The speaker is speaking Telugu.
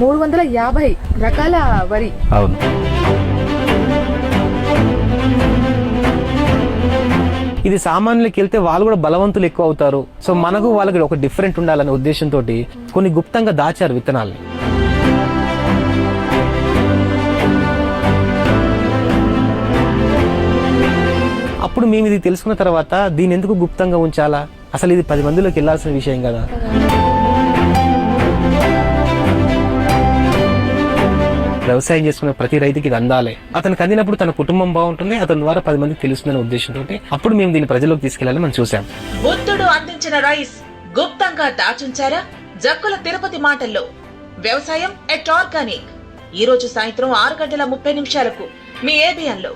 మూడు వందల యాభై రకాల వరి. అవును. ఇది సామాన్యులకి వెళ్తే వాళ్ళు కూడా బలవంతులు ఎక్కువ అవుతారు సో మనకు వాళ్ళకి ఒక డిఫరెంట్ ఉండాలనే ఉద్దేశంతో కొన్ని గుప్తంగా దాచారు విత్తనాల్ని. అప్పుడు మేము ఇది తెలుసుకున్న తర్వాత దీని ఎందుకు గుప్తంగా ఉంచాలా? అసలు ఇది పది మందిలోకి వెళ్ళాల్సిన విషయం కదా. వ్యవసాయం చేసుకునే ప్రతి రైతుకి ఇది అందాలి. అతనికి అందినప్పుడు తన కుటుంబం బాగుంటుంది అతని ద్వారా పది మందికి తెలుస్తుందనే ఉద్దేశంతో అప్పుడు మేము దీన్ని ప్రజలకు తీసుకెళ్ళాలని మనం చూసాం బుద్ధుడు అందించిన రైస్ గుప్తంగా దాచుంచారా? జక్కుల తిరుపతి మాటల్లో వ్యవసాయం ఎట్ ఆర్గానిక్. ఈ రోజు సాయంత్రం ఆరు గంటల ముప్పై నిమిషాలకు మీ ఏబిఎన్లో.